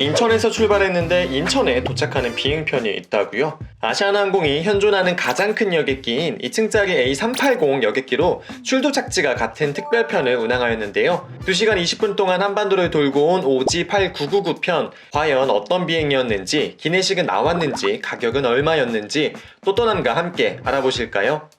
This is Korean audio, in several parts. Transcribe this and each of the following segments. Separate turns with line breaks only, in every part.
인천에서 출발했는데 인천에 도착하는 비행편이 있다고요? 아시아나항공이 현존하는 가장 큰 여객기인 2층짜리 A380 여객기로 출도착지가 같은 특별편을 운항하였는데요. 2시간 20분 동안 한반도를 돌고 온 오지 8999편 과연 어떤 비행이었는지 기내식은 나왔는지 가격은 얼마였는지 또 떠남과 함께 알아보실까요?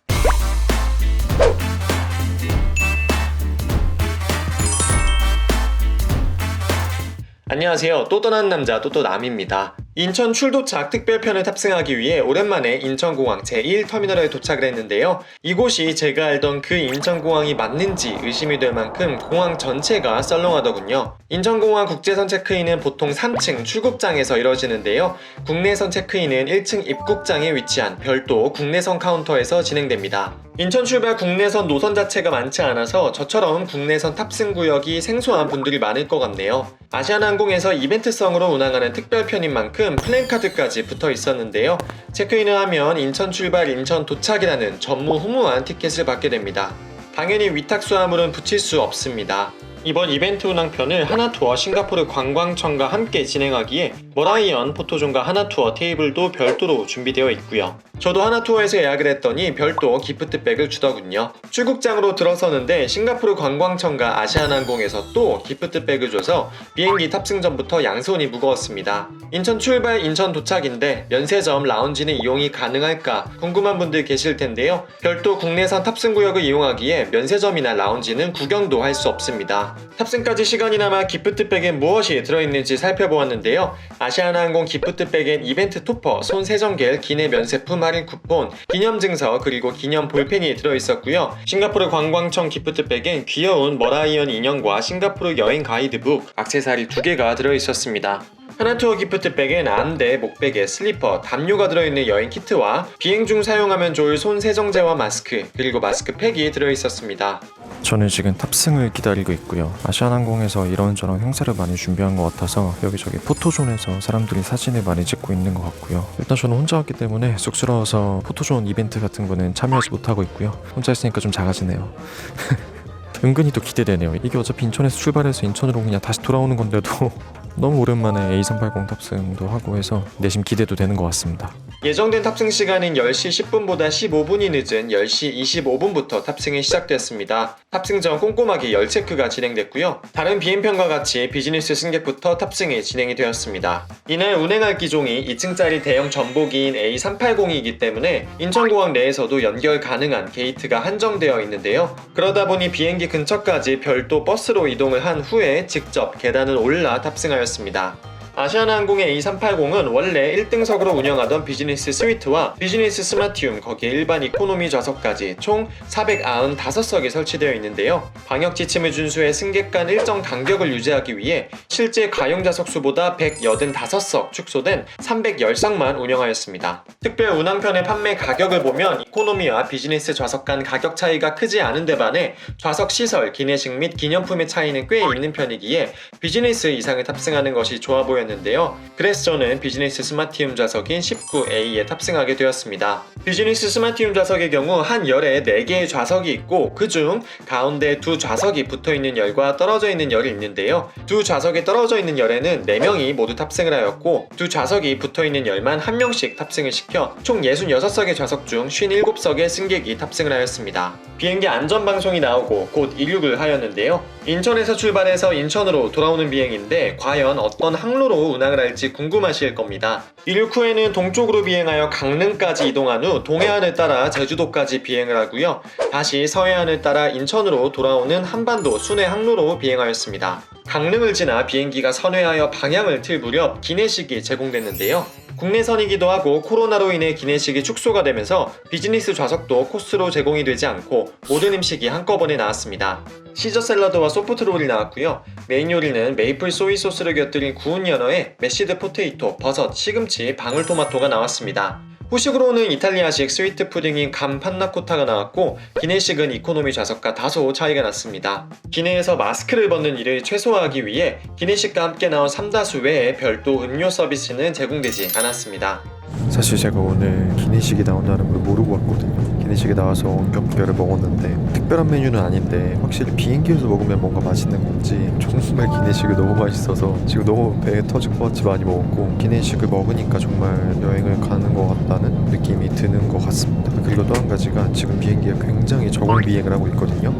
안녕하세요. 또 떠난 남자 또또남입니다. 인천 출도착 특별편을 탑승하기 위해 오랜만에 인천공항 제1터미널에 도착을 했는데요. 이곳이 제가 알던 그 인천공항이 맞는지 의심이 될 만큼 공항 전체가 썰렁하더군요. 인천공항 국제선 체크인은 보통 3층 출국장에서 이뤄지는데요. 국내선 체크인은 1층 입국장에 위치한 별도 국내선 카운터에서 진행됩니다. 인천 출발 국내선 노선 자체가 많지 않아서 저처럼 국내선 탑승 구역이 생소한 분들이 많을 것 같네요. 아시아나항공에서 이벤트성으로 운항하는 특별편인 만큼 플랜카드까지 붙어 있었는데요. 체크인을 하면 인천 출발 인천 도착이라는 전무후무한 티켓을 받게 됩니다. 당연히 위탁 수화물은 붙일 수 없습니다. 이번 이벤트 운항편을 하나투어 싱가포르 관광청과 함께 진행하기에 머라이언 포토존과 하나투어 테이블도 별도로 준비되어 있고요. 저도 하나투어에서 예약을 했더니 별도 기프트백을 주더군요. 출국장으로 들어서는데 싱가포르 관광청과 아시아나항공에서 또 기프트백을 줘서 비행기 탑승 전부터 양손이 무거웠습니다. 인천 출발 인천 도착인데 면세점 라운지는 이용이 가능할까 궁금한 분들 계실 텐데요. 별도 국내선 탑승 구역을 이용하기에 면세점이나 라운지는 구경도 할 수 없습니다. 탑승까지 시간이 남아 기프트백에 무엇이 들어있는지 살펴보았는데요. 아시아나항공 기프트백엔 이벤트 토퍼, 손 세정겔, 기내 면세품 할인 쿠폰, 기념 증서 그리고 기념 볼펜이 들어있었고요. 싱가포르 관광청 기프트백엔 귀여운 머라이언 인형과 싱가포르 여행 가이드북, 액세서리 두 개가 들어있었습니다. 하나투어 기프트백엔 안대, 목베개, 슬리퍼, 담요가 들어있는 여행 키트와 비행 중 사용하면 좋을 손 세정제와 마스크, 그리고 마스크팩이 들어있었습니다.
저는 지금 탑승을 기다리고 있고요. 아시아나항공에서 이런저런 행사를 많이 준비한 것 같아서 여기저기 포토존에서 사람들이 사진을 많이 찍고 있는 것 같고요. 일단 저는 혼자 왔기 때문에 쑥스러워서 포토존 이벤트 같은 거는 참여하지 못하고 있고요. 혼자 있으니까 좀 작아지네요. 은근히 또 기대되네요. 이게 어차피 인천에서 출발해서 인천으로 그냥 다시 돌아오는 건데도 너무 오랜만에 A380 탑승도 하고 해서 내심 기대도 되는 것 같습니다.
예정된 탑승 시간은 10시 10분보다 15분이 늦은 10시 25분부터 탑승이 시작됐습니다. 탑승 전 꼼꼼하게 열 체크가 진행됐고요. 다른 비행편과 같이 비즈니스 승객부터 탑승이 진행이 되었습니다. 이날 운행할 기종이 2층짜리 대형 전복기인 A380이기 때문에 인천공항 내에서도 연결 가능한 게이트가 한정되어 있는데요. 그러다 보니 비행기 근처까지 별도 버스로 이동을 한 후에 직접 계단을 올라 탑승 하였습니다. 아시아나항공의 A380은 원래 1등석으로 운영하던 비즈니스 스위트와 비즈니스 스마티움 거기에 일반 이코노미 좌석까지 총 495석이 설치되어 있는데요. 방역 지침을 준수해 승객 간 일정 간격을 유지하기 위해 실제 가용 좌석 수보다 185석 축소된 310석만 운영하였습니다. 특별 운항편의 판매 가격을 보면 이코노미와 비즈니스 좌석 간 가격 차이가 크지 않은 데 반해 좌석 시설, 기내식 및 기념품의 차이는 꽤 있는 편이기에 비즈니스 이상을 탑승하는 것이 좋아 보였는데 요. 그래서 저는 비즈니스 스마티움 좌석인 19A에 탑승하게 되었습니다. 비즈니스 스마티움 좌석의 경우 한 열에 4개의 좌석이 있고 그중 가운데 두 좌석이 붙어 있는 열과 떨어져 있는 열이 있는데요. 두 좌석이 떨어져 있는 열에는 4명이 모두 탑승을 하였고 두 좌석이 붙어 있는 열만 한 명씩 탑승을 시켜 총 66석의 좌석 중 57석의 승객이 탑승을 하였습니다. 비행기 안전 방송이 나오고 곧 이륙을 하였는데요. 인천에서 출발해서 인천으로 돌아오는 비행인데 과연 어떤 항로로 운항을 할지 궁금하실 겁니다. 이륙 후에는 동쪽으로 비행하여 강릉까지 이동한 후 동해안을 따라 제주도까지 비행을 하고요. 다시 서해안을 따라 인천으로 돌아오는 한반도 순회 항로로 비행하였습니다. 강릉을 지나 비행기가 선회하여 방향을 틀 무렵 기내식이 제공됐는데요. 국내선이기도 하고 코로나로 인해 기내식이 축소가 되면서 비즈니스 좌석도 코스로 제공이 되지 않고 모든 음식이 한꺼번에 나왔습니다. 시저 샐러드와 소프트롤이 나왔고요. 메인 요리는 메이플 소이 소스를 곁들인 구운 연어에 메시드 포테이토, 버섯, 시금치, 방울토마토가 나왔습니다. 후식으로는 이탈리아식 스위트 푸딩인 감 판나코타가 나왔고 기내식은 이코노미 좌석과 다소 차이가 났습니다. 기내에서 마스크를 벗는 일을 최소화하기 위해 기내식과 함께 나온 삼다수 외에 별도 음료 서비스는 제공되지 않았습니다.
사실 제가 오늘 기내식이 나온다는 걸 모르고 왔거든요. 기내식이 나와서 원격별을 먹었는데 특별한 메뉴는 아닌데 확실히 비행기에서 먹으면 뭔가 맛있는 건지 정말 기내식이 너무 맛있어서 지금 너무 배에 터질 것 같이 많이 먹었고 기내식을 먹으니까 정말 여행을 가는 것 같다는 느낌이 드는 것 같습니다. 그리고 또 한 가지가 지금 비행기가 굉장히 저공 비행을 하고 있거든요.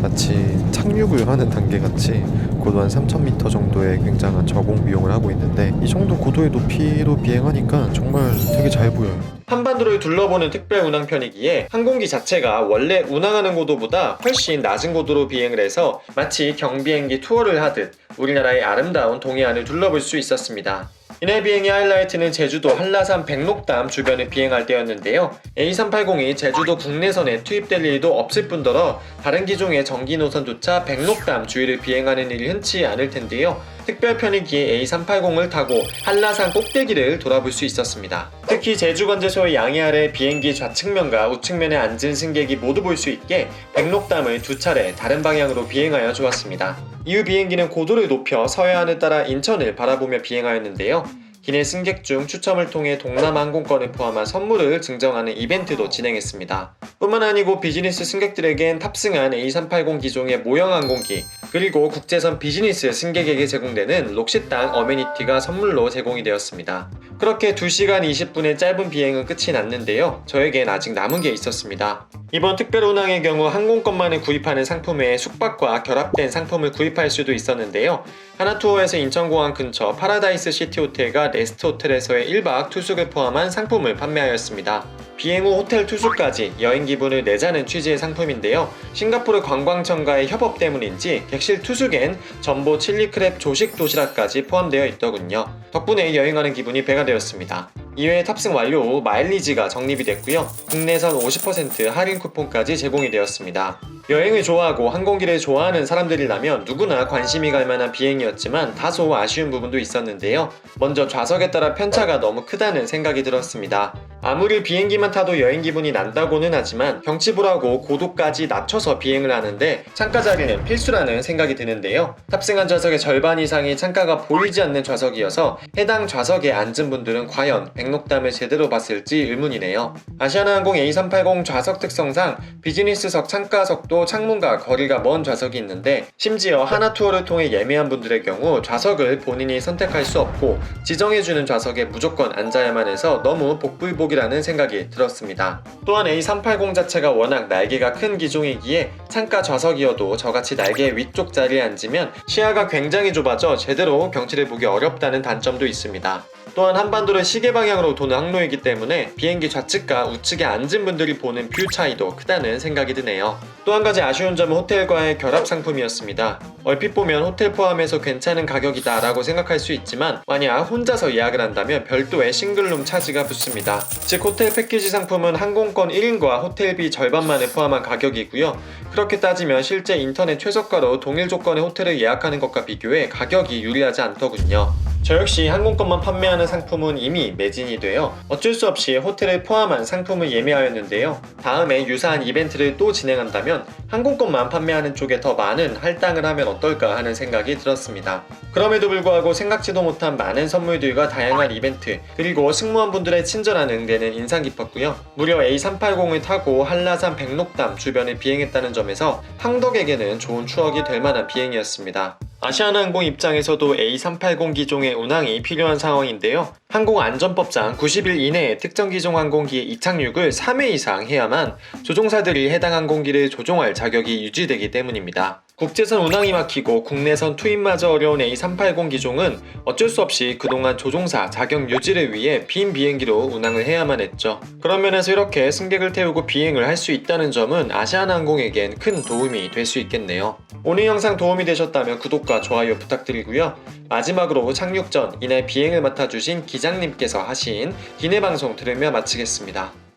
마치 착륙을 하는 단계 같이 고도 한 3,000m 정도의 굉장한 저공 비용을 하고 있는데 이 정도 고도의 높이로 비행하니까 정말 되게 잘 보여요.
한반도를 둘러보는 특별 운항 편이기에 항공기 자체가 원래 운항하는 고도보다 훨씬 낮은 고도로 비행을 해서 마치 경비행기 투어를 하듯 우리나라의 아름다운 동해안을 둘러볼 수 있었습니다. 이날 비행의 하이라이트는 제주도 한라산 백록담 주변을 비행할 때였는데요. A380이 제주도 국내선에 투입될 일도 없을 뿐더러 다른 기종의 전기 노선조차 백록담 주위를 비행하는 일이 흔치 않을 텐데요. 특별 편이기에 A380을 타고 한라산 꼭대기를 돌아볼 수 있었습니다. 특히 제주건제소의 양해 아래 비행기 좌측면과 우측면에 앉은 승객이 모두 볼 수 있게 백록담을 두 차례 다른 방향으로 비행하여 좋았습니다. 이후 비행기는 고도를 높여 서해안을 따라 인천을 바라보며 비행하였는데요. 기내 승객 중 추첨을 통해 동남 항공권을 포함한 선물을 증정하는 이벤트도 진행했습니다. 뿐만 아니고 비즈니스 승객들에겐 탑승한 A380 기종의 모형 항공기 그리고 국제선 비즈니스 승객에게 제공되는 록시땅 어메니티가 선물로 제공이 되었습니다. 그렇게 2시간 20분의 짧은 비행은 끝이 났는데요. 저에겐 아직 남은 게 있었습니다. 이번 특별 운항의 경우 항공권만을 구입하는 상품 외에 숙박과 결합된 상품을 구입할 수도 있었는데요. 하나투어에서 인천공항 근처 파라다이스 시티 호텔과 레스트 호텔에서의 1박 투숙을 포함한 상품을 판매하였습니다. 비행 후 호텔 투숙까지 여행 기분을 내자는 취지의 상품인데요. 싱가포르 관광청과의 협업 때문인지 객실 투숙엔 전보 칠리크랩 조식 도시락까지 포함되어 있더군요. 덕분에 여행하는 기분이 배가 되었습니다. 이외에 탑승 완료 후 마일리지가 적립이 됐고요. 국내선 50% 할인 쿠폰까지 제공이 되었습니다. 여행을 좋아하고 항공기를 좋아하는 사람들이라면 누구나 관심이 갈 만한 비행이었지만 다소 아쉬운 부분도 있었는데요. 먼저 좌석에 따라 편차가 너무 크다는 생각이 들었습니다. 아무리 비행기만 타도 여행 기분이 난다고는 하지만 경치 보라고 고도까지 낮춰서 비행을 하는데 창가 자리는 필수라는 생각이 드는데요. 탑승한 좌석의 절반 이상이 창가가 보이지 않는 좌석이어서 해당 좌석에 앉은 분들은 과연 백록담을 제대로 봤을지 의문이네요. 아시아나항공 A380 좌석 특성상 비즈니스석 창가석도 창문과 거리가 먼 좌석이 있는데 심지어 하나투어를 통해 예매한 분들의 경우 좌석을 본인이 선택할 수 없고 지정해주는 좌석에 무조건 앉아야만 해서 너무 복불복이라는 생각이 들었습니다. 또한 A380 자체가 워낙 날개가 큰 기종이기에 창가 좌석이어도 저같이 날개 위쪽 자리에 앉으면 시야가 굉장히 좁아져 제대로 경치를 보기 어렵다는 단점도 있습니다. 또한 한반도를 시계 방향으로 도는 항로이기 때문에 비행기 좌측과 우측에 앉은 분들이 보는 뷰 차이도 크다는 생각이 드네요. 또 한 가지 아쉬운 점은 호텔과의 결합 상품이었습니다. 얼핏 보면 호텔 포함해서 괜찮은 가격이다 라고 생각할 수 있지만 만약 혼자서 예약을 한다면 별도의 싱글룸 차지가 붙습니다. 즉 호텔 패키지 상품은 항공권 1인과 호텔비 절반만을 포함한 가격이고요. 그렇게 따지면 실제 인터넷 최저가로 동일 조건의 호텔을 예약하는 것과 비교해 가격이 유리하지 않더군요. 저 역시 항공권만 판매하는 상품은 이미 매진이 되어 어쩔 수 없이 호텔을 포함한 상품을 예매하였는데요. 다음에 유사한 이벤트를 또 진행한다면 항공권만 판매하는 쪽에 더 많은 할당을 하면 어떨까 하는 생각이 들었습니다. 그럼에도 불구하고 생각지도 못한 많은 선물들과 다양한 이벤트 그리고 승무원분들의 친절한 응대는 인상 깊었고요. 무려 A380을 타고 한라산 백록담 주변을 비행했다는 점에서 항덕에게는 좋은 추억이 될 만한 비행이었습니다. 아시아나항공 입장에서도 A380 기종의 운항이 필요한 상황인데요. 항공안전법상 90일 이내에 특정 기종 항공기의 이착륙을 3회 이상 해야만 조종사들이 해당 항공기를 조종할 자격이 유지되기 때문입니다. 국제선 운항이 막히고 국내선 투입마저 어려운 A380 기종은 어쩔 수 없이 그동안 조종사 자격 유지를 위해 빈 비행기로 운항을 해야만 했죠. 그런 면에서 이렇게 승객을 태우고 비행을 할 수 있다는 점은 아시아나항공에겐 큰 도움이 될 수 있겠네요. 오늘 영상 도움이 되셨다면 구독과 좋아요 부탁드리고요. 마지막으로 착륙 전 이날 비행을 맡아주신 기장님께서 하신 기내 방송 들으며 마치겠습니다.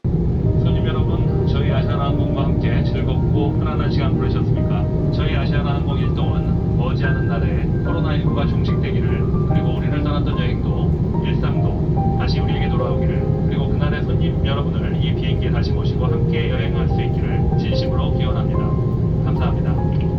다시 모시고 함께 여행할 수 있기를 진심으로 기원합니다. 감사합니다.